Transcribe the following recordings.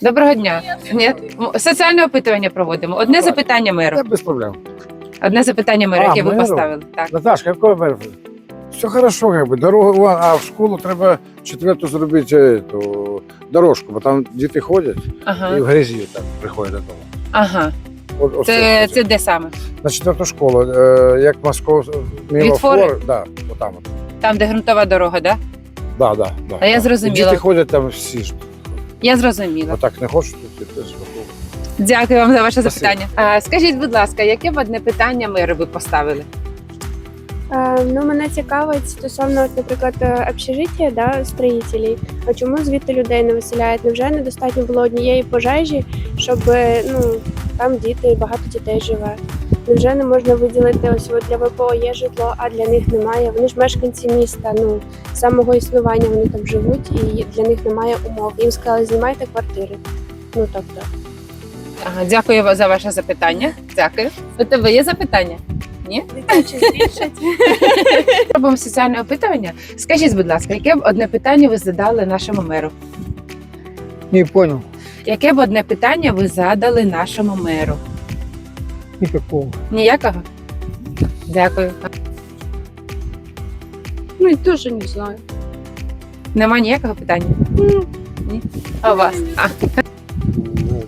Доброго дня. Ні, соціальне опитування проводимо. Одне запитання меру. Да, без проблем. Одне запитання меру, А, яке ви меру? поставили. Так. Наташка, який мер? Все хорошо, как бы. Дорога, вон, а в школу треба четверту зробити эту, дорожку, бо там діти ходять і Ага. в грязі так приходять додому. Ага. От, от Це, це, це де саме? На четверту школу, е, як Москва, мимо Від фори? фори, да, отам. От. Там, де ґрунтова дорога, да? Да, да, да, А я да. зрозуміла. Діти ходять там всі ж. Я зрозуміла. Отак не хочуть, то ти теж. Дякую вам за ваше Спасибо. запитання. А, скажіть, будь ласка, яке б одне питання меру ви поставили? Е, Ну, мене цікавить стосовно, от, наприклад, е, общежиття да, строїтелів. А чому звідти людей не виселяють? Невже недостатньо було однієї пожежі, щоб е, ну там діти, багато дітей живе? Невже не можна виділити ось от для ВПО є житло, а для них немає? Вони ж мешканці міста. Ну з самого існування вони там живуть, і для них немає умов. Їм сказали, знімайте квартири. Ну тобто. Ага, дякую за ваше запитання. Дякую. У тебе є запитання? Дитячі збільшать. Робимо соціальне опитування. Скажіть, будь ласка, яке б одне питання ви задали нашому меру? Не понял. Яке б одне питання ви задали нашому меру? Никакого. Ніякого? Дякую. Ну і теж не знаю. Нема ніякого питання? Ні. А у вас? А, Ну,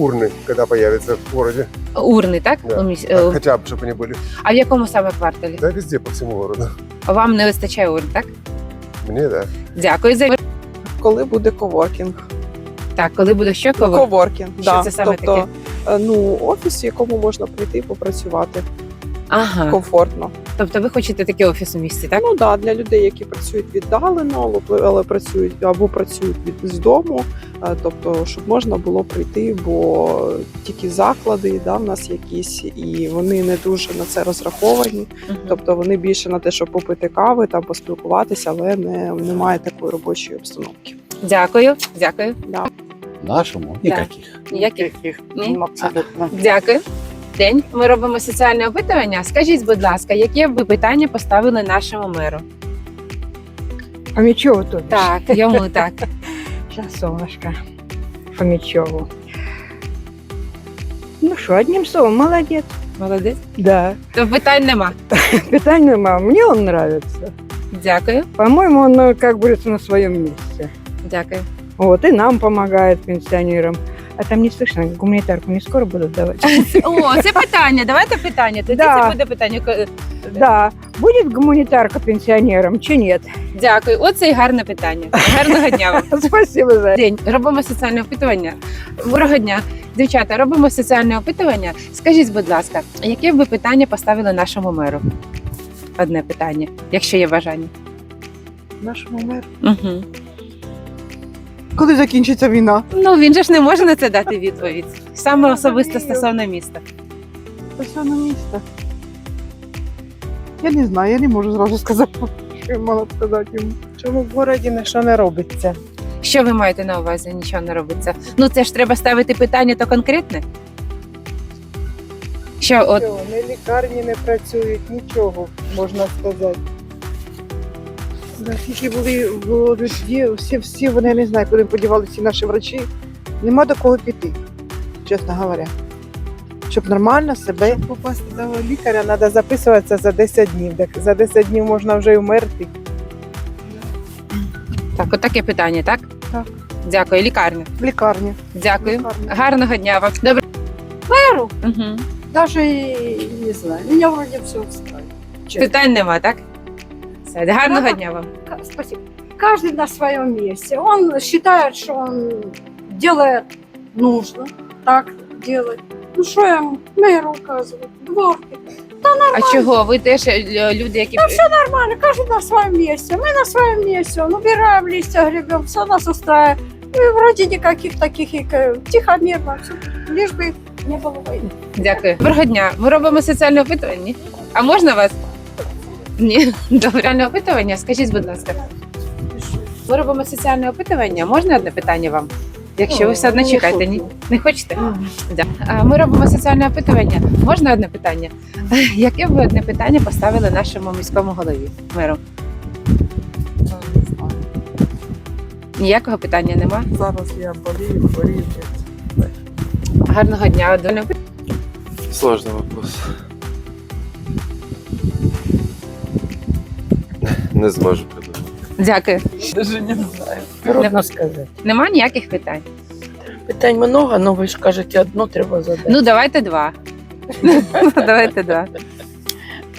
урны, когда появятся в городе. урни, так? Да. У міс- е, Хотя бы, чтобы они были. А в якому саме кварталі? Да, везде, по всему городу. Вам не вистачає урн, так? Мне, да. Дякую за коли буде коворкінг. так. Коли буде що коли? Коворкінг, Що да. це саме тобто, е, Ну, офіс, в якому можна прийти і попрацювати Ага. комфортно. Тобто ви хочете такий офіс у місті, так? Ну да, для людей, які працюють віддалено, але- працюють або працюють від з дому. е, Тобто, щоб можна було прийти, бо тільки заклади да, в нас якісь, і вони не дуже на це розраховані. Мгм. Тобто вони більше на те, щоб попити кави, там поспілкуватися, але не, немає такої робочої обстановки. Дякую, дякую. Да. Нашому Да. никаких. Ніяких? Ні? Абсолютно. Дякую. День. Ми робимо соціальне опитування. Скажіть, будь ласка, яке ви питання поставили нашому меру? Фомичеву тут. Так, йому так. Сейчас, солнышко. Фомичеву. Ну что, одним словом, молодец. Молодець. Да. То питань нема. Питань нема. Мне он нравится. Дякую. По-моему, он, э, как говорится, на своем месте. Дякую. Вот, и нам помогает, пенсионерам. А там не слышно, гуманитарку не скоро будут давать? О, це питання. Давайте питання. Тоді Да. це буде питання. Ко- Да. Будет гуманитарка пенсионерам, чи нет? Дякую. Оце і гарне питання. Гарного дня вам. Спасибо за День. Робимо соціальне опитування. Доброго дня. Дівчата, робимо соціальне опитування. Скажіть, будь ласка, яке б ви питання поставили нашому меру? Одне питання, якщо є бажання. Нашому меру. Угу. Коли закінчиться війна? Ну він же ж не може на це дати відповідь. Саме особисто стосовно міста. Стосовно міста. Я не знаю, я не можу зразу сказати, що я мала б сказати йому. Чому в городі ніщо не робиться? Що ви маєте на увазі? Нічого не робиться. Ну це ж треба ставити питання то конкретне. Що от Нічого, не лікарні не працюють, нічого можна сказати. Да, Скільки були було людей, всі, всі вони я не знаю, куди подівалися ці наші врачі. Нема до кого піти, чесно говоря. Щоб нормально себе. Щоб попасти до лікаря, треба записуватися за 10 днів. Так за 10 днів можна вже й вмерти. так, от таке питання, так? Так. Дякую, лікарня. В лікарні. Дякую. Лікарня. Гарного дня вам. Добре. Меру Угу. даже и не знаю. Меня вроде все устраивает. Питань нема, так? Все, гарного дня вам. К- Спасибо. Каждый на своем месте. Он считает, что он делает нужно так делать. Ну что я ему мэру указываю? Дворки. А чого? Ви теж е, люди, які Нормально, каждый на своем месте. Мы на своем месте. Он убираем листья, гребем, все нас устраивает. И вроде никаких таких и э, тихо, мирно. всё. Лишь бы не было войны. Дякую. Доброго дня. Ми робимо соціальне опитування. Ні? А можна вас? Ні. Добре. Соціальне опитування. Скажіть, будь ласка. Ми робимо соціальне опитування. Можна одне питання вам? Якщо ви все одно чекаєте, ні? Не хочете? Да. А, Ми робимо соціальне опитування. Можна одне питання? Яке б ви одне питання поставили нашому міському голові меру? Ніякого питання нема. Зараз я болію, хворію. Гарного дня. Одне Сложный вопрос. Не зможу придумати. Дякую. Даже не знаю. Трудно сказати. Нема ніяких питань. Питань много, але ви ж кажете, одно треба задати. Ну, давайте два. Давайте два.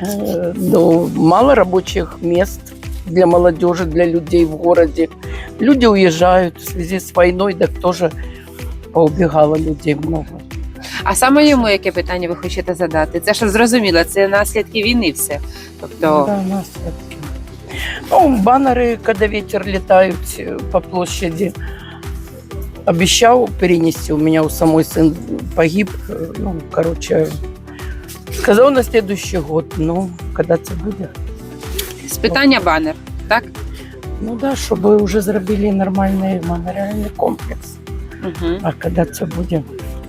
Э, ну, мало рабочих мест для молодежи, для людей в городе. Люди уезжают в связи с войной, так тоже поубегало людей много. А саме йому яке питання ви хочете задати? Це ж зрозуміло, це наслідки війни все. Тобто, Да, наследки. Ну, баннеры, когда ветер летают э, по площади. Обещал перенести. У меня у самой сын погиб. Э, Ну, короче, сказал на следующий год. Ну, когда это будет? з питання банер. Так? Ну да, щоб вже зробили нормальний меморіальний комплекс. Угу. А коли це буде,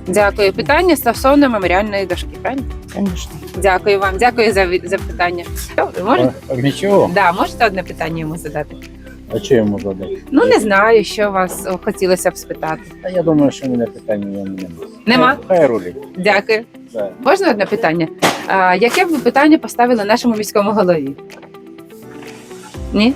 Дякую. Питання стосовно меморіальної дошки, правильно? звісно. Дякую вам, дякую за від- запитання. Можете? Нічого. Да, можете одне питання йому задати? А що йому задати? Ну не знаю, що вас о, хотілося б спитати. А я думаю, що мене питання в ньому немає. Нема? Хай рулить. Дякую. Да. Можна одне питання? А, яке б ви питання поставили нашому міському голові? Ні?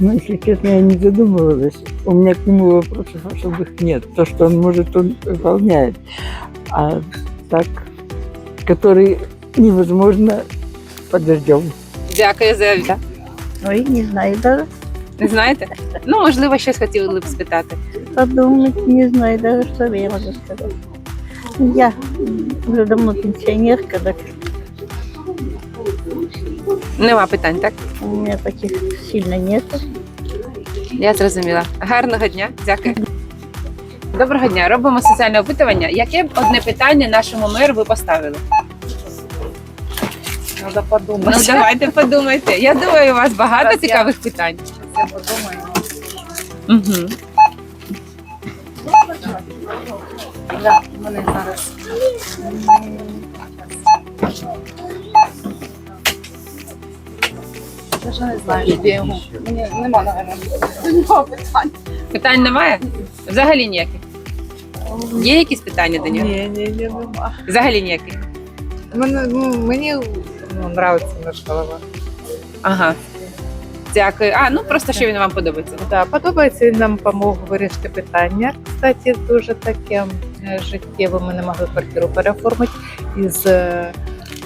Ну, если честно, я не задумывалась. У меня к нему вопросов особых нет. То, что он может, он выполняет. А так, который невозможно, подождем. Дякую за да? Ой, не знаю, даже не знаєте? Ну, можливо, щось хотіли б спитати. подумать, не знаю даже, что я могу сказать. Я уже давно пенсионерка, так Нема питань, так? у меня таких сильно нет. Я зрозуміла. Гарного дня, дякую. Доброго дня. Робимо соціальне опитування. Яке б одне питання нашому меру ви поставили? Надо подумать. Ну давайте подумайте. Я думаю, у вас багато цікавих питань. Угу. Питань немає? Взагалі ніяких. Є якісь питання до нього? Ні, ні, ні, нема. Взагалі ніяких. Мене, ну, мені ну, нравиться наш голова. Ага. Дякую. А, ну просто що він вам подобається. Да, подобається, він нам допомог вирішити питання. Кстати, дуже таке життєве. Ми не могли квартиру переоформити із е,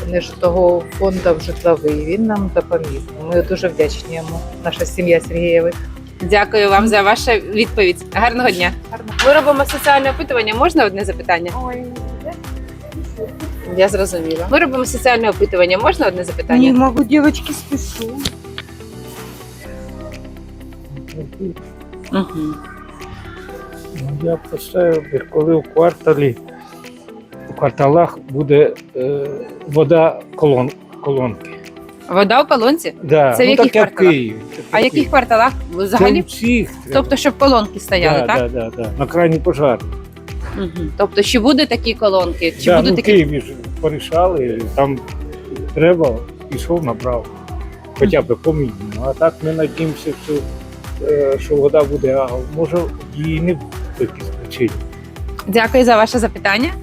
нежитлового фонду в житловий. Він нам допоміг. Ми дуже вдячні йому, наша сім'я Сергієвих. Дякую вам за вашу відповідь. Гарного дня. Ми робимо соціальне опитування. Можна одне запитання? Я зрозуміла. Ми робимо соціальне опитування. Можна одне запитання? могу, девочки, спешу. Угу. Ну, Я поставив коли в кварталі, в кварталах буде е, вода колон, колонки. Вода у колонці? Да. Це в ну, яких в кварталах? Києві. таке А в в яких кварталах взагалі? в всіх. Тобто, щоб колонки стояли, да, так? Да, да, да. На крайній пожар. Угу. Тобто, чи будуть такі колонки? Чи да, будуть ну, в такі? Києві ж порішали, там треба, пішов, набрав. Хоча б по мінімуму. А так ми надіємося, що, е, що вода буде, а може її не в якійсь причині. Дякую за ваше запитання.